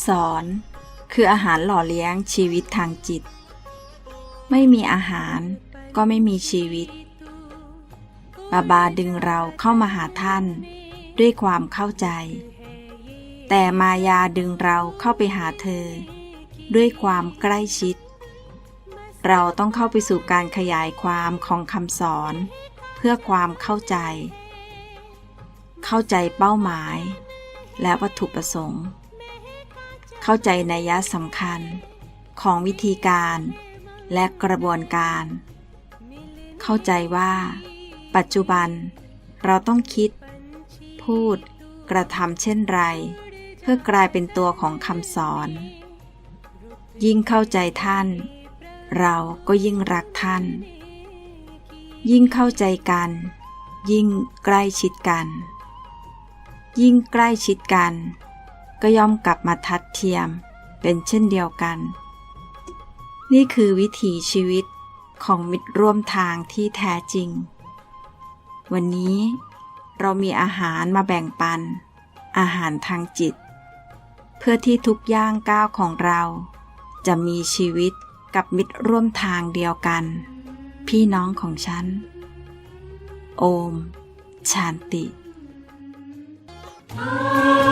ำสอน คืออาหารหล่อเลี้ยงชีวิตทางจิต ไม่มีอาหารก็ไม่มีชีวิต บาบาดึงเราเข้ามาหาท่าน ด้วยความเข้าใจ แต่มายาดึงเราเข้าไปหาเธอ ด้วยความใกล้ชิด เราต้องเข้าไปสู่การขยายความของคำสอน เพื่อความเข้าใจ เข้าใจเป้าหมาย และวัตถุประสงค์ เข้าใจนัยสำคัญของวิธีการและกระบวนการ เข้าใจว่า ปัจจุบันเราต้องคิด พูด กระทำเช่นไร เพื่อกลายเป็นตัวของคำสอน ยิ่งเข้าใจท่าน เราก็ยิ่งรักท่าน ยิ่งเข้าใจกัน ยิ่งใกล้ชิดกัน ยิ่งใกล้ชิดกัน ก็ย่อมกลับมาทัดเทียม เป็นเช่นเดียวกัน นี่คือวิถีชีวิตของมิตรร่วมทางที่แท้จริง วันนี้เรามีอาหารมาแบ่งปัน อาหารทางจิต เพื่อที่ทุกย่างก้าวของเรา จะมีชีวิตกับมิตรร่วมทางเดียวกัน พี่น้องของฉัน โอม ชานติโ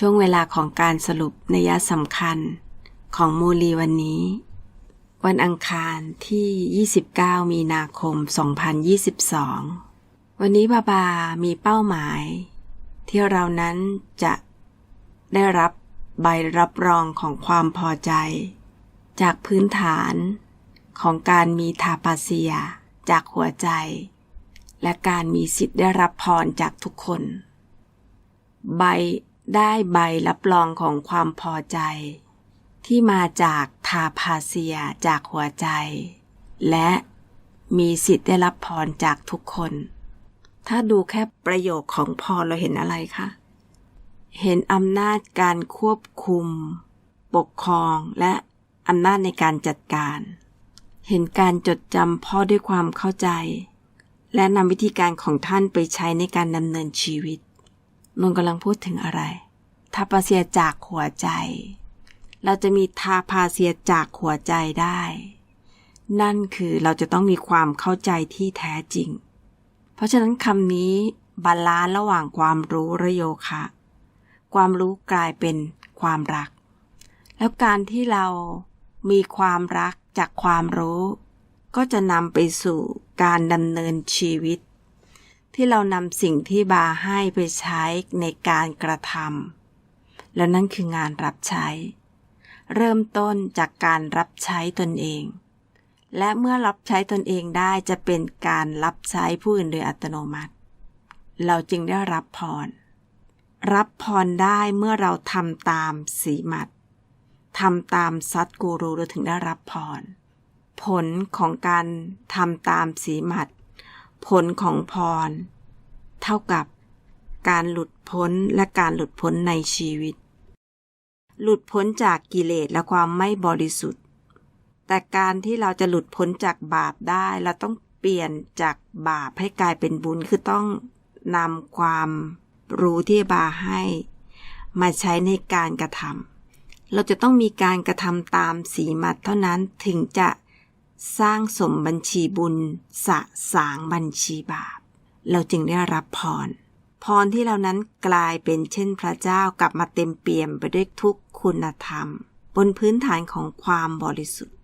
ช่วงเวลาของการสรุปนัยสำคัญของมูลีวันนี้ วันอังคารที่ 29 มีนาคม 2022 วันนี้บาบามีเป้าหมาย ที่เรานั้นจะได้รับใบรับรองของความพอใจ จากพื้นฐานของการมีทาปาเซียจากหัวใจ และการมีสิทธิ์ได้รับพรจากทุกคน ใบ ได้ใบรับรองของความพอใจ ที่มาจากทาพาเซียจากหัวใจ และมีสิทธิ์ได้รับพรจากทุกคน ถ้าดูแค่ประโยคของพรเราเห็นอะไรคะ เห็นอำนาจการควบคุม ปกครองและอำนาจในการจัดการ เห็นการจดจำพ่อด้วยความเข้าใจ และนำวิธีการของท่านไปใช้ในการดำเนินชีวิต นนกำลังพูดถึงอะไร ทาปาเซียจากหัวใจ เราจะมีทาพาเซียจากหัวใจได้ นั่นคือเราจะต้องมีความเข้าใจที่แท้จริง เพราะฉะนั้นคำนี้บาลานซ์ระหว่างความรู้และโยคะ ความรู้กลายเป็นความรัก แล้วการที่เรามีความรักจากความรู้ ก็จะนำไปสู่การดำเนินชีวิต ที่เรานำสิ่งที่บาให้ไปใช้ในการกระทำแล้วนั่นคืองานรับใช้ เริ่มต้นจากการรับใช้ตนเอง และเมื่อรับใช้ตนเองได้จะเป็นการรับใช้ผู้อื่นโดยอัตโนมัติ เราจึงได้รับพร รับพรได้เมื่อเราทำตามสีมัดทำตามซัดกูรูเราถึงได้รับพร ผลของการทำตามสีมัด ผลของพร เท่ากับการหลุดพ้นและการหลุดพ้นในชีวิต หลุดพ้นจากกิเลสและความไม่บริสุทธิ์ แต่การที่เราจะหลุดพ้นจากบาปได้เราต้องเปลี่ยนจากบาปให้กลายเป็นบุญคือต้องนำความรู้ที่บาให้ มาใช้ในการกระทำเราจะต้องมีการกระทำตามสีมัดเท่านั้นถึงจะ สร้างสมบัญชีบุญ สะสางบัญชีบาป เราจึงได้รับพร พรที่เรานั้นกลายเป็นเช่นพระเจ้ากลับมาเต็มเปี่ยมไปด้วยทุกคุณธรรม บนพื้นฐานของความบริสุทธิ์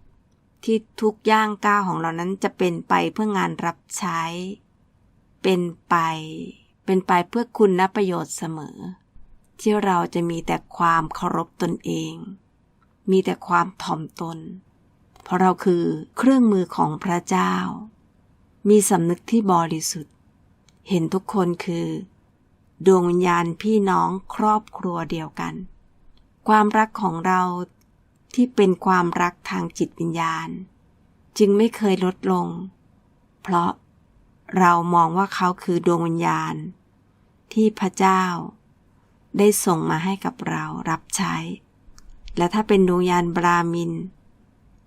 ที่ทุกย่างก้าวของเรานั้นจะเป็นไปเพื่องานรับใช้ เป็นไป เป็นไปเพื่อคุณและประโยชน์เสมอ ที่เราจะมีแต่ความเคารพตนเอง มีแต่ความถ่อมตน เพราะเราคือเครื่องมือของพระเจ้า มีสำนึกที่บริสุทธิ์ เห็นทุกคนคือ ดวงวิญญาณพี่น้องครอบครัวเดียวกัน ความรักของเราที่เป็นความรักทางจิตวิญญาณ จึงไม่เคยลดลง เพราะเรามองว่าเขาคือดวงวิญญาณ ที่พระเจ้า ได้ส่งมาให้กับเรารับใช้ และถ้าเป็นดวงวิญญาณบรามิน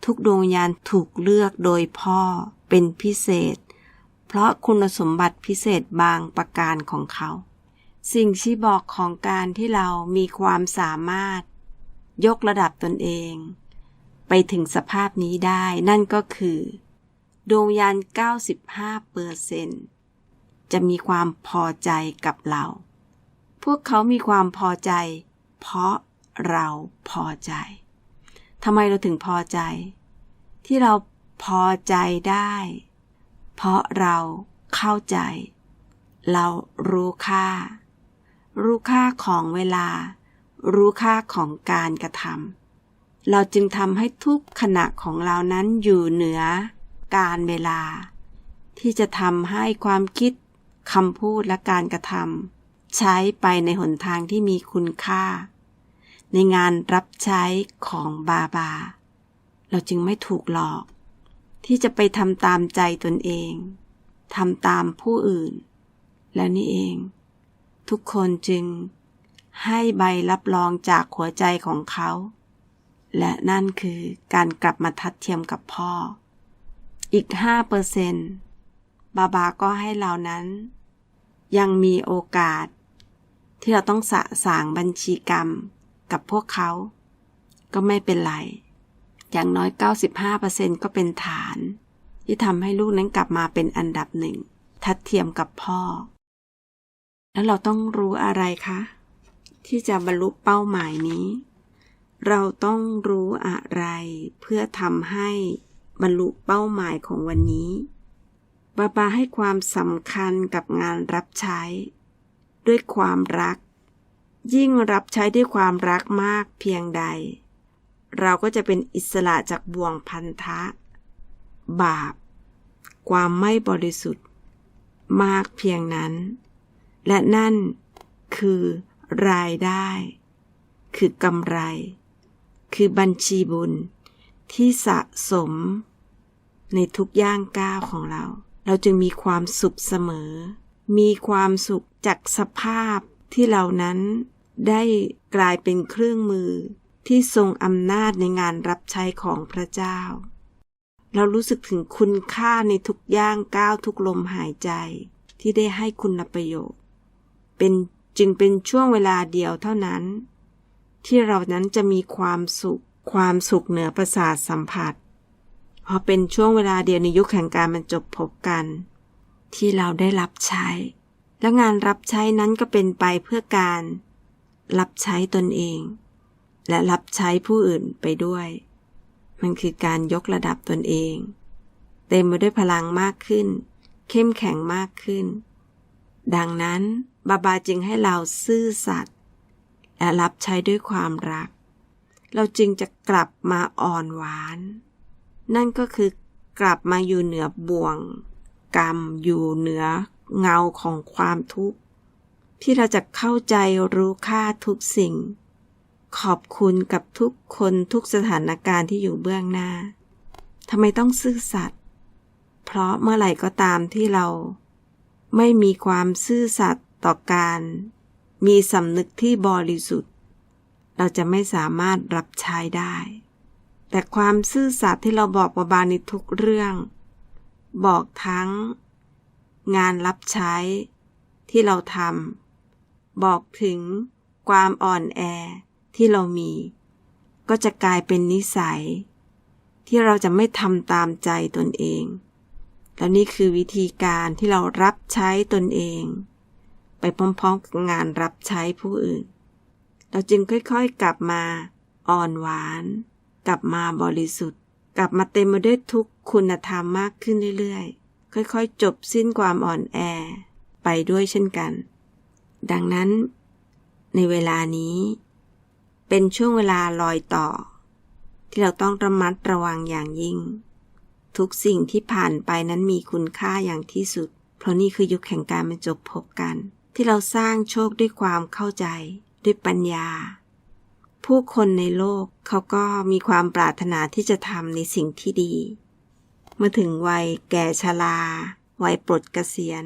ทุกดวงวิญญาณถูกเลือกโดยพ่อเป็นพิเศษ เพราะคุณสมบัติพิเศษบางประการของเขา สิ่งที่บอกของการที่เรามีความสามารถ ยกระดับตนเอง ไปถึงสภาพนี้ได้นั่นก็คือ ดวงวิญญาณ95เปอร์เซนจะมีความพอใจกับเรา พวกเขามีความพอใจ เพราะเราพอใจ ทำไมเราถึงพอใจ ที่เราพอใจได้ เพราะเราเข้าใจ เรารู้ค่า รู้ค่าของเวลา รู้ค่าของการกระทำเราจึงทำให้ทุกขณะของเรานั้นอยู่เหนือการเวลา ที่จะทำให้ความคิดคำพูดและการกระทำใช้ไปในหนทางที่มีคุณค่า ในงานรับใช้ของบาบา เราจึงไม่ถูกหลอก ที่จะไปทำตามใจตนเองทำตามผู้อื่น แล้วนี่เอง ทุกคนจึงให้ใบรับรองจากหัวใจของเขา และนั่นคือการกลับมาทัดเทียมกับพ่อ อีกห้าเปอร์เซนบาบาก็ให้เรานั้น ยังมีโอกาส ที่เราต้องสะสางบัญชีกรรม กับพวกเขา ก็ไม่เป็นไร อย่างน้อย 95%ก็เป็นฐาน ที่ทำให้ลูกนั้นกลับมาเป็นอันดับหนึ่ง ทัดเทียมกับพ่อ แล้วเราต้องรู้อะไรคะ ที่จะบรรลุเป้าหมายนี้ เราต้องรู้อะไรเพื่อทำให้บรรลุเป้าหมายของวันนี้บาบาให้ความสำคัญกับงานรับใช้ ด้วยความรัก ยิ่งรับใช้ด้วยความรักมากเพียงใด เราก็จะเป็นอิสระจากบ่วงพันธะ บาป ความไม่บริสุทธิ์ มากเพียงนั้น และนั่นคือรายได้ คือกำไร คือบัญชีบุญที่สะสม ในทุกย่างก้าวของเรา เราจึงมีความสุขเสมอ มีความสุขจากสภาพที่เรานั้น ได้กลายเป็นเครื่องมือที่ทรงอำนาจในงานรับใช้ของพระเจ้า เรารู้สึกถึงคุณค่าในทุกย่างก้าวทุกลมหายใจที่ได้ให้คุณประโยชน์ เป็นจึงเป็นช่วงเวลาเดียวเท่านั้น ที่เรานั้นจะมีความสุข ความสุขเหนือประสาทสัมผัสพอเป็นช่วงเวลาเดียวในยุคแห่งการบรรจบพบกัน ที่เราได้รับใช้ และงานรับใช้นั้นก็เป็นไปเพื่อการ รับใช้ตนเอง และรับใช้ผู้อื่นไปด้วย มันคือการยกระดับตนเอง เต็มไปด้วยพลังมากขึ้น เข้มแข็งมากขึ้น ดังนั้นบาบาจึงให้เราซื่อสัตย์และรับใช้ด้วยความรัก เราจึงจะกลับมาอ่อนหวาน นั่นก็คือกลับมาอยู่เหนือบ่วง กรรมอยู่เหนือเงาของความทุกข์ ที่เราจะเข้าใจรู้ค่าทุกสิ่ง ขอบคุณกับทุกคนทุกสถานการณ์ที่อยู่เบื้องหน้าทำไมต้องซื่อสัตย์เพราะเมื่อไหร่ก็ตามที่เรา ไม่มีความซื่อสัตย์ต่อการ มีสำนึกที่บริสุทธิ์ เราจะไม่สามารถรับใช้ได้ แต่ความซื่อสัตย์ที่เราบอกบาบาในทุกเรื่อง บอกทั้ง งานรับใช้ที่เราทำ บอกถึงความอ่อนแอที่เรามี ก็จะกลายเป็นนิสัย ที่เราจะไม่ทำตามใจตนเอง และนี่คือวิธีการที่เรารับใช้ตนเอง ไปพร้อมๆกับงานรับใช้ผู้อื่น เราจึงค่อยๆกลับมาอ่อนหวาน กลับมาบริสุทธิ์ กลับมาเต็มไปด้วยทุกคุณธรรมมากขึ้นเรื่อยๆ ค่อยๆ จบสิ้นความอ่อนแอไปด้วยเช่นกัน ดังนั้น ในเวลานี้ เป็นช่วงเวลารอยต่อ ที่เราต้องระมัดระวังอย่างยิ่ง ทุกสิ่งที่ผ่านไปนั้นมีคุณค่าอย่างที่สุด เพราะนี่คือยุคแห่งการบรรจบพบกัน ที่เราสร้างโชคด้วยความเข้าใจ ด้วยปัญญา ผู้คนในโลกเขาก็มีความปรารถนาที่จะทำในสิ่งที่ดี เมื่อถึงวัยแก่ชราวัยปลดเกษียณ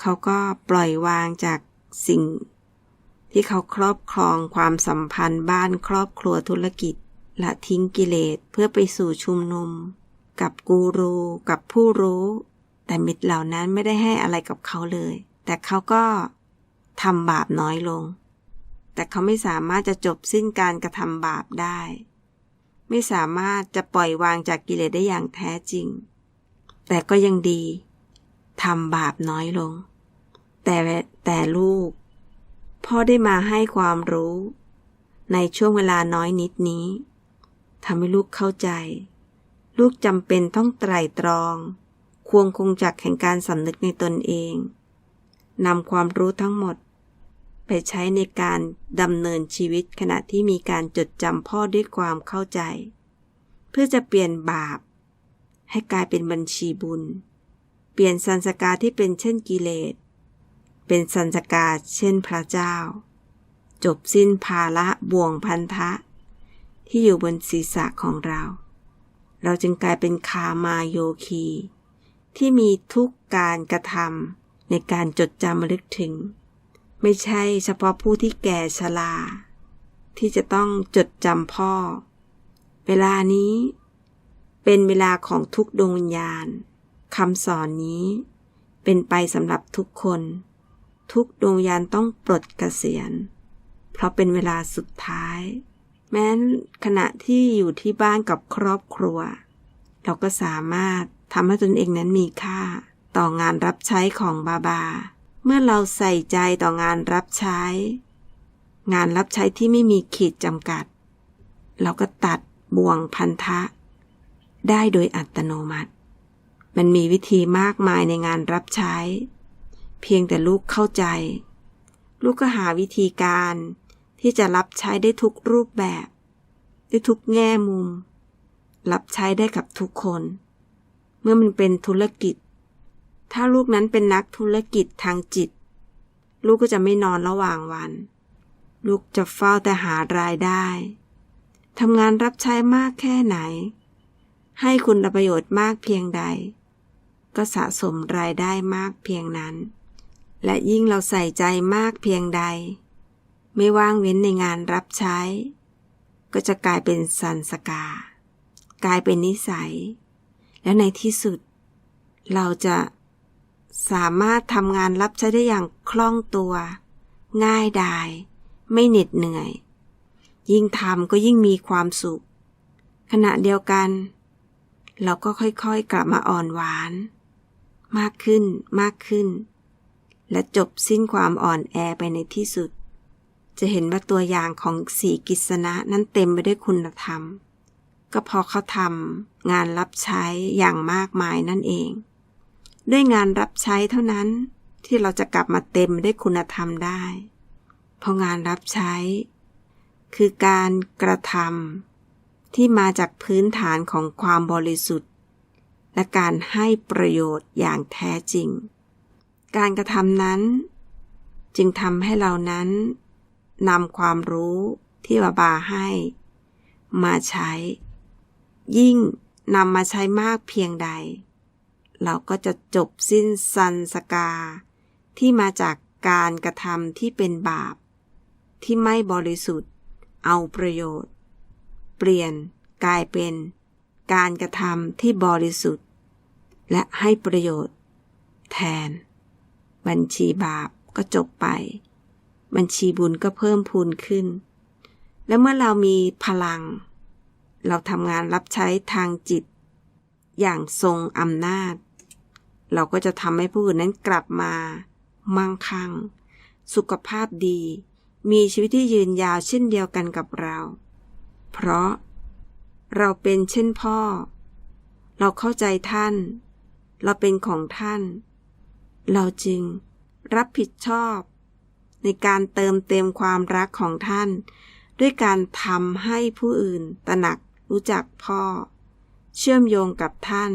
เขาก็ปล่อยวางจาก สิ่ง ที่เขาครอบครองความสัมพันธ์บ้านครอบครัวธุรกิจและทิ้งกิเลสเพื่อไปสู่ชุมนุม กับกูรูกับผู้รู้ แต่มิตรเหล่านั้นไม่ได้ให้อะไรกับเขาเลย แต่เขาก็ทำบาปน้อยลง แต่เขาไม่สามารถจะจบสิ้นการกระทำบาปได้ ไม่สามารถจะปล่อยวางจากกิเลสได้อย่างแท้จริง แต่ก็ยังดีทำบาปน้อยลง แต่แต่ลูก พ่อได้มาให้ความรู้ ในช่วงเวลาน้อยนิดนี้ทำให้ลูกเข้าใจ ลูกจำเป็นต้องไตร่ตรอง ควงคงจักแห่งการสำนึกในตนเองนำความรู้ทั้งหมด ไปใช้ในการดำเนินชีวิตขณะที่มีการจดจำพ่อด้วยความเข้าใจ เพื่อจะเปลี่ยนบาป ให้กลายเป็นบัญชีบุญ เปลี่ยนสันสกาที่เป็นเช่นกิเลส เป็นสันสกาเช่นพระเจ้า จบสิ้นภาระบ่วงพันธะ ที่อยู่บนศีรษะของเรา เราจึงกลายเป็นคามาโยคี ที่มีทุกการกระทำในการจดจำลึกถึง ไม่ใช่เฉพาะผู้ที่แก่ชราที่จะต้องจดจำพ่อ เวลานี้เป็นเวลาของทุกดวงวิญญาณคำสอนนี้เป็นไปสำหรับทุกคน ทุกดวงวิญญาณต้องปลดเกษียณ เพราะเป็นเวลาสุดท้าย แม้ขณะที่อยู่ที่บ้านกับครอบครัว เราก็สามารถทำให้ตนเองนั้นมีค่า ต่องานรับใช้ของบาบา เมื่อเราใส่ใจต่องานรับใช้ งานรับใช้ที่ไม่มีขีดจำกัด เราก็ตัดบ่วงพันธะ ได้โดยอัตโนมัติ มันมีวิธีมากมายในงานรับใช้ เพียงแต่ลูกเข้าใจ ลูกก็หาวิธีการที่จะรับใช้ได้ทุกรูปแบบ ได้ทุกแง่มุม รับใช้ได้กับทุกคน เมื่อมันเป็นธุรกิจ ถ้าลูกนั้นเป็นนักธุรกิจทางจิต ลูกก็จะไม่นอนระหว่างวัน ลูกจะเฝ้าแต่หารายได้ทำงานรับใช้มากแค่ไหน ให้คุณประโยชน์มากเพียงใด ก็สะสมรายได้มากเพียงนั้น และยิ่งเราใส่ใจมากเพียงใด ไม่ว่างเว้นในงานรับใช้ ก็จะกลายเป็นสันสกา กลายเป็นนิสัย และในที่สุด เราจะสามารถทำงานรับใช้ได้อย่างคล่องตัว ง่ายดาย ไม่เหน็ดเหนื่อย ยิ่งทำก็ยิ่งมีความสุข ขณะเดียวกัน เราก็ค่อยๆกลับมาอ่อนหวาน มากขึ้นมากขึ้น และจบสิ้นความอ่อนแอไปในที่สุด จะเห็นว่าตัวอย่างของสีกิษณะนั้นเต็มไปด้วยคุณธรรม ก็เพอเขาทำงานรับใช้อย่างมากมายนั่นเอง ด้วยงานรับใช้เท่านั้นที่เราจะกลับมาเต็มด้วยคุณธรรมได้ เพราะงานรับใช้ คือการกระทำที่มาจากพื้นฐานของความบริสุทธิ์ และการให้ประโยชน์อย่างแท้จริง การกระทำนั้น จึงทำให้เรานั้นนำความรู้ที่บาบาให้ มาใช้ ยิ่งนำมาใช้มากเพียงใด เราก็จะจบสิ้นสันสกา ที่มาจากการกระทำที่เป็นบาป ที่ไม่บริสุทธิ์ เอาประโยชน์ เปลี่ยนกลายเป็นการกระทำที่บริสุทธิ์ และให้ประโยชน์ แทน บัญชีบาปก็จบไป บัญชีบุญก็เพิ่มพูนขึ้น และเมื่อเรามีพลัง เราทำงานรับใช้ทางจิต อย่างทรงอำนาจ เราก็จะทำให้ผู้อื่นนั้นกลับมา มั่งคั่ง สุขภาพดี มีชีวิตที่ยืนยาวเช่นเดียวกันกับเรา เพราะเราเป็นเช่นพ่อ เราเข้าใจท่าน เราเป็นของท่าน เราจึงรับผิดชอบ ในการเติมเต็มความรักของท่าน ด้วยการทำให้ผู้อื่นตระหนักรู้จักพ่อ เชื่อมโยงกับท่าน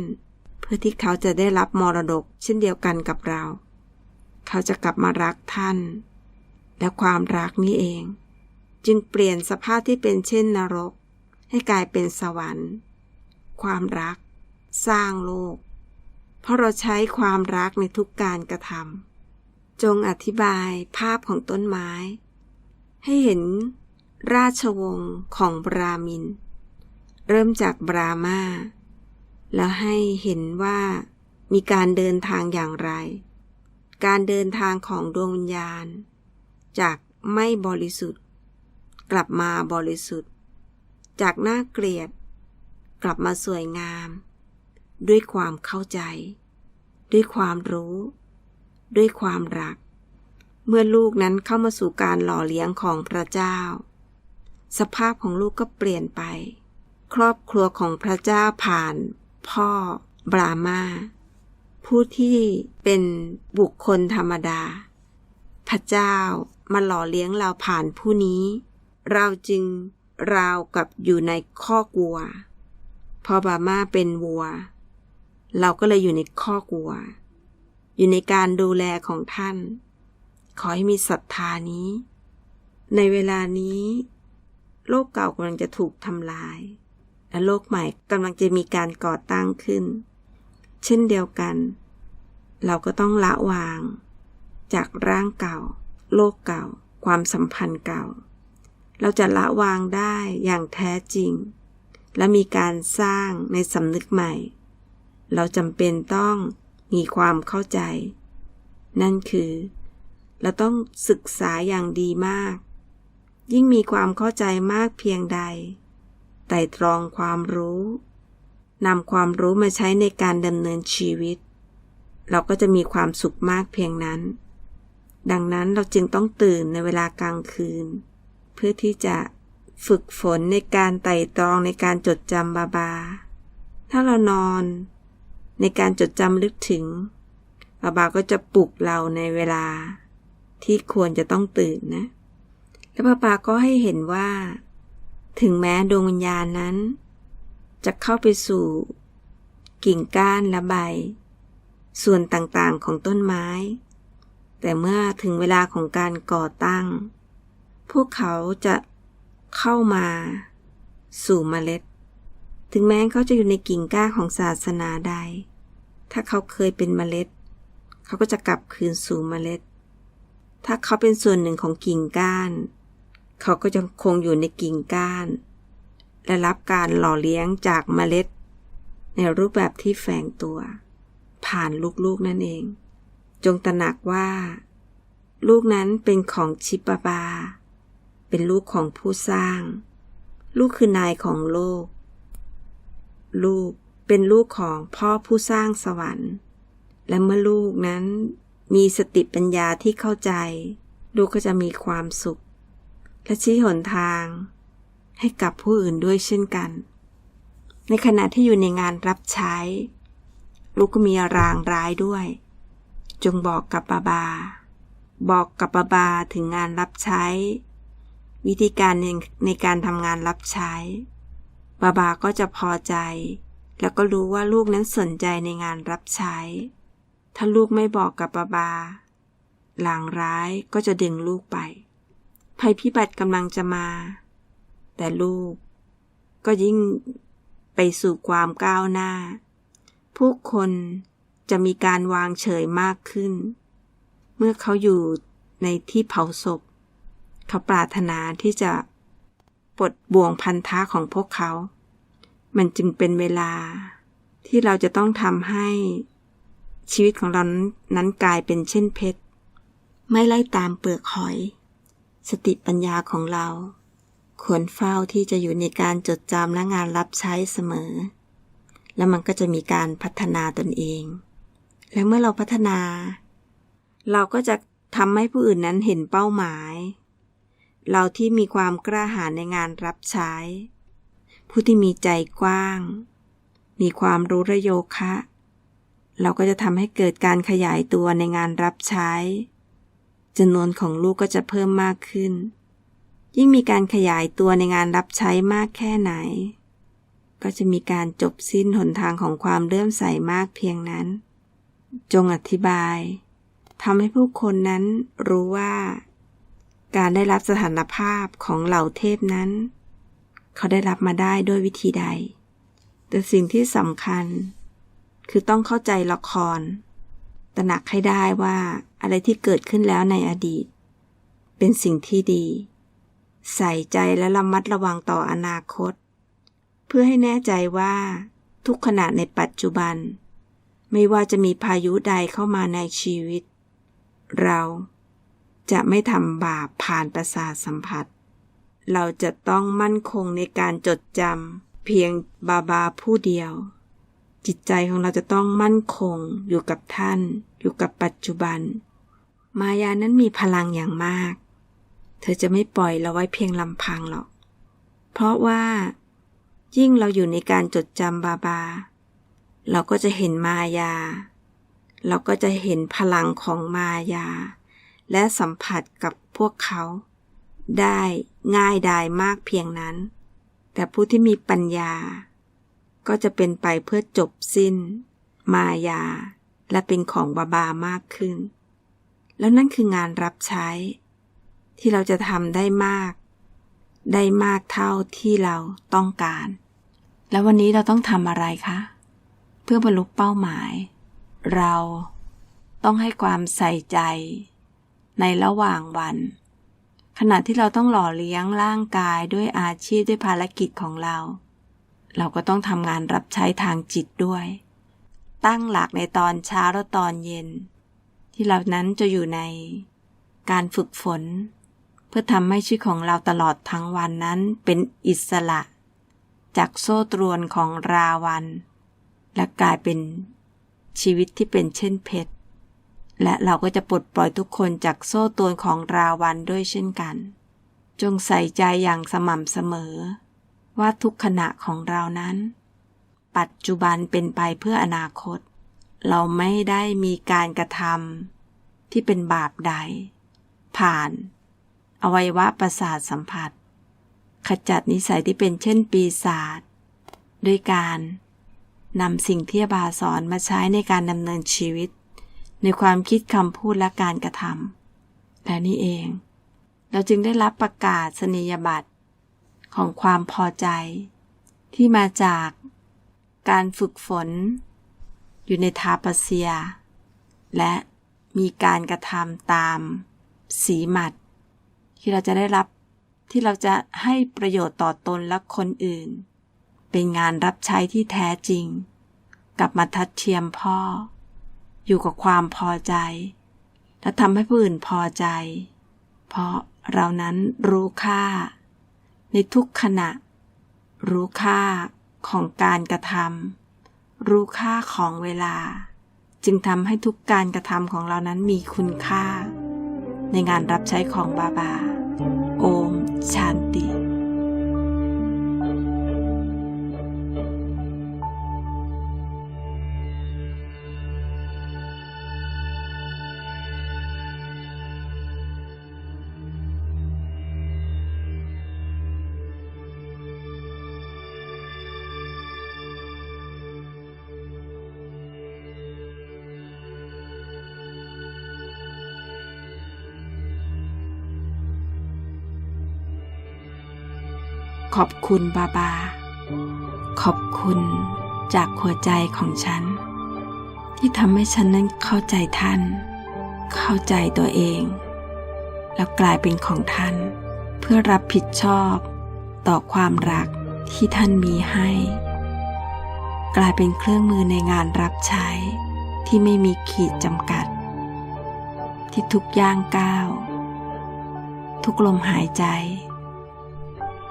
เพื่อที่เขาจะได้รับมรดกเช่นเดียวกันกับเรา เขาจะกลับมารักท่าน และความรักนี้เอง จึงเปลี่ยนสภาพที่เป็นเช่นนรก ให้กลายเป็นสวรรค์ ความรัก สร้างโลก เพราะเราใช้ความรักในทุกการกระทำจงอธิบายภาพของต้นไม้ ให้เห็นราชวงศ์ของบรามิน เริ่มจากบรามาแล้วให้เห็นว่ามีการเดินทางอย่างไร การเดินทางของดวงวิญญาณ จากไม่บริสุทธิ์ กลับมาบริสุทธิ์ จากน่าเกลียด กลับมาสวยงาม ด้วยความเข้าใจ ด้วยความรู้ ด้วยความรัก เมื่อลูกนั้นเข้ามาสู่การหล่อเลี้ยงของพระเจ้า สภาพของลูกก็เปลี่ยนไป ครอบครัวของพระเจ้าผ่าน พ่อบรามาผู้ที่เป็นบุคคลธรรมดา พระเจ้ามาหล่อเลี้ยงเราผ่านผู้นี้ เราจึงราวกับอยู่ในข้อกวัว พอบรามาเป็นวัว เราก็เลยอยู่ในข้อกวัว อยู่ในการดูแลของท่าน ขอให้มีศรัทธานี้ ในเวลานี้ โลกเก่ากำลังจะถูกทำลาย และโลกใหม่กำลังจะมีการก่อตั้งขึ้น เช่นเดียวกัน เราก็ต้องละวาง จากร่างเก่า โลกเก่า ความสัมพันธ์เก่า เราจะละวางได้อย่างแท้จริง และมีการสร้างในสำนึกใหม่ เราจำเป็นต้องมีความเข้าใจ นั่นคือ เราต้องศึกษาอย่างดีมาก ยิ่งมีความเข้าใจมากเพียงใดไต่ตรองความรู้นำความรู้มาใช้ในการดำเนินชีวิต เราก็จะมีความสุขมากเพียงนั้น ดังนั้นเราจึงต้องตื่นในเวลากลางคืน เพื่อที่จะฝึกฝนในการไต่ตรองในการจดจำบาบา ถ้าเรานอน ในการจดจำลึกถึงบาบาก็จะปลุกเราในเวลาที่ควรจะต้องตื่นนะ แล้วบาบาก็ให้เห็นว่า ถึงแม้ดวงวิญญาณนั้น จะเข้าไปสู่กิ่งก้านและใบ ส่วนต่างๆของต้นไม้ แต่เมื่อถึงเวลาของการก่อตั้ง พวกเขาจะเข้ามาสู่เมล็ด ถึงแม้เขาจะอยู่ในกิ่งก้านของศาสนาใด ถ้าเขาเคยเป็นเมล็ด เขาก็จะกลับคืนสู่เมล็ด ถ้าเขาเป็นส่วนหนึ่งของกิ่งก้าน เขาก็ยังคงอยู่ในกิ่งก้าน และรับการหล่อเลี้ยงจากเมล็ด ในรูปแบบที่แฝงตัว ผ่านลูกๆนั่นเอง จงตระหนักว่า ลูกนั้นเป็นของชิปบาเป็นลูกของผู้สร้าง ลูกคือนายของโลก ลูกเป็นลูกของพ่อผู้สร้างสวรรค์ และเมื่อลูกนั้นมีสติปัญญาที่เข้าใจ ลูกก็จะมีความสุข และชี้หนทาง ให้กับผู้อื่นด้วยเช่นกัน ในขณะที่อยู่ในงานรับใช้ ลูกก็มีรางร้ายด้วย จงบอกกับบาบา บอกกับบาบาถึงงานรับใช้ วิธีการในในการทำงานรับใช้ บาบาก็จะพอใจ แล้วก็รู้ว่าลูกนั้นสนใจในงานรับใช้ ถ้าลูกไม่บอกกับบาบาลางร้ายก็จะดึงลูกไป ภัยพิบัติกำลังจะมา แต่ลูกก็ยิ่งไปสู่ความก้าวหน้า ผู้คนจะมีการวางเฉยมากขึ้น เมื่อเขาอยู่ในที่เผาศพ เขาปรารถนาที่จะ ปลดบ่วงพันธะของพวกเขา มันจึงเป็นเวลาที่เราจะต้องทำให้ชีวิตของเรานั้นกลายเป็นเช่นเพชร ไม่ไล่ตามเปลือกหอย สติปัญญาของเรา ควรเฝ้าที่จะอยู่ในการจดจำและงานรับใช้เสมอ แล้วมันก็จะมีการพัฒนาตนเอง และเมื่อเราพัฒนา เราก็จะทำให้ผู้อื่นนั้นเห็นเป้าหมาย เราที่มีความกล้าหาญในงานรับใช้ ผู้ที่มีใจกว้าง มีความรู้ระโยคะ เราก็จะทำให้เกิดการขยายตัวในงานรับใช้จำนวนของลูกก็จะเพิ่มมากขึ้น ยิ่งมีการขยายตัวในงานรับใช้มากแค่ไหน ก็จะมีการจบสิ้นหนทางของความเลื่อมใสมากเพียงนั้น จงอธิบายทำให้ผู้คนนั้นรู้ว่า การได้รับสถานภาพของเหล่าเทพนั้น เขาได้รับมาได้ด้วยวิธีใด แต่สิ่งที่สำคัญ คือต้องเข้าใจละคร ตระหนักให้ได้ว่าอะไรที่เกิดขึ้นแล้วในอดีต เป็นสิ่งที่ดี ใส่ใจและระมัดระวังต่ออนาคต เพื่อให้แน่ใจว่าทุกขณะในปัจจุบัน ไม่ว่าจะมีพายุใดเข้ามาในชีวิต เรา จะไม่ทำบาปผ่านประสาทสัมผัส เราจะต้องมั่นคงในการจดจำเพียงบาบาผู้เดียว จิตใจของเราจะต้องมั่นคงอยู่กับท่าน อยู่กับปัจจุบัน มายานั้นมีพลังอย่างมาก เธอจะไม่ปล่อยเราไว้เพียงลำพังหรอก เพราะว่า ยิ่งเราอยู่ในการจดจำบาบา เราก็จะเห็นมายา เราก็จะเห็นพลังของมายา และสัมผัสกับพวกเขา ได้ง่ายดายมากเพียงนั้น แต่ผู้ที่มีปัญญา ก็จะเป็นไปเพื่อจบสิ้น มายา และเป็นของบาบามากขึ้น แล้วนั่นคืองานรับใช้ ที่เราจะทำได้มาก ได้มากเท่าที่เราต้องการ แล้ววันนี้เราต้องทำอะไรคะ เพื่อบรรลุเป้าหมาย เราต้องให้ความใส่ใจ ในระหว่างวัน ขณะที่เราต้องหล่อเลี้ยงร่างกายด้วยอาชีพด้วยภารกิจของเรา เราก็ต้องทำงานรับใช้ทางจิตด้วย ตั้งหลักในตอนเช้าและตอนเย็น ที่เรานั้นจะอยู่ในการฝึกฝน เพื่อทำให้ชีวิตของเราตลอดทั้งวันนั้นเป็นอิสระ จากโซ่ตรวนของราวัน และกลายเป็นชีวิตที่เป็นเช่นเพชร และเราก็จะปลดปล่อยทุกคนจากโซ่ตรวนของราวันด้วยเช่นกัน จงใส่ใจอย่างสม่ำเสมอ ว่าทุกขณะของเรานั้น ปัจจุบันเป็นไปเพื่ออนาคต เราไม่ได้มีการกระทำที่เป็นบาปใด ผ่าน อวัยวะประสาทสัมผัส ขจัดนิสัยที่เป็นเช่นปีศาจด้วยการนำสิ่งที่บาสอนมาใช้ในการดำเนินชีวิต ในความคิดคำพูดและการกระทำและนี่เอง เราจึงได้รับประกาศนียบัตรของความพอใจ ที่มาจากการฝึกฝน อยู่ในทาปเซีย และมีการกระทำตามสีหมัด ที่เราจะได้รับที่เราจะให้ประโยชน์ต่อตนและคนอื่น เป็นงานรับใช้ที่แท้จริง กับมาทัดเทียมพ่อ อยู่กับความพอใจ และทำให้ผู้อื่นพอใจ เพราะเรานั้นรู้ค่า ในทุกขณะ รู้ค่าของการกระทำรู้ค่าของเวลา จึงทำให้ทุกการกระทำของเรานั้นมีคุณค่า ในงานรับใช้ของบาบา โอม ชานติ ขอบคุณบาบา ขอบคุณจากหัวใจของฉัน ที่ทำให้ฉันนั้นเข้าใจท่าน เข้าใจตัวเอง แล้วกลายเป็นของท่าน เพื่อรับผิดชอบต่อความรักที่ท่านมีให้ กลายเป็นเครื่องมือในงานรับใช้ที่ไม่มีขีดจำกัด ที่ทุกย่างก้าว ทุกลมหายใจ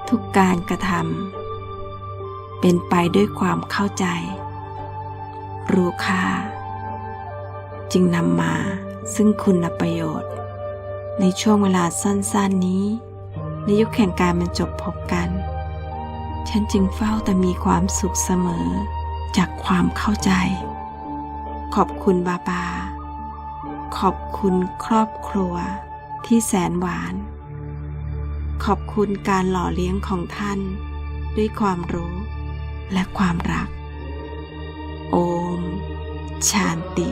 ทุกการกระทำเป็นไปด้วยความเข้าใจ รู้ค่า จึงนำมาซึ่งคุณประโยชน์ ในช่วงเวลาสั้นๆนี้ ในยุคแห่งการมันจบพบกัน ฉันจึงเฝ้าแต่มีความสุขเสมอจากความเข้าใจ ขอบคุณบาบา ขอบคุณครอบครัวที่แสนหวาน ขอบคุณการหล่อเลี้ยงของท่าน ด้วยความรู้และความรัก โอม ชานติ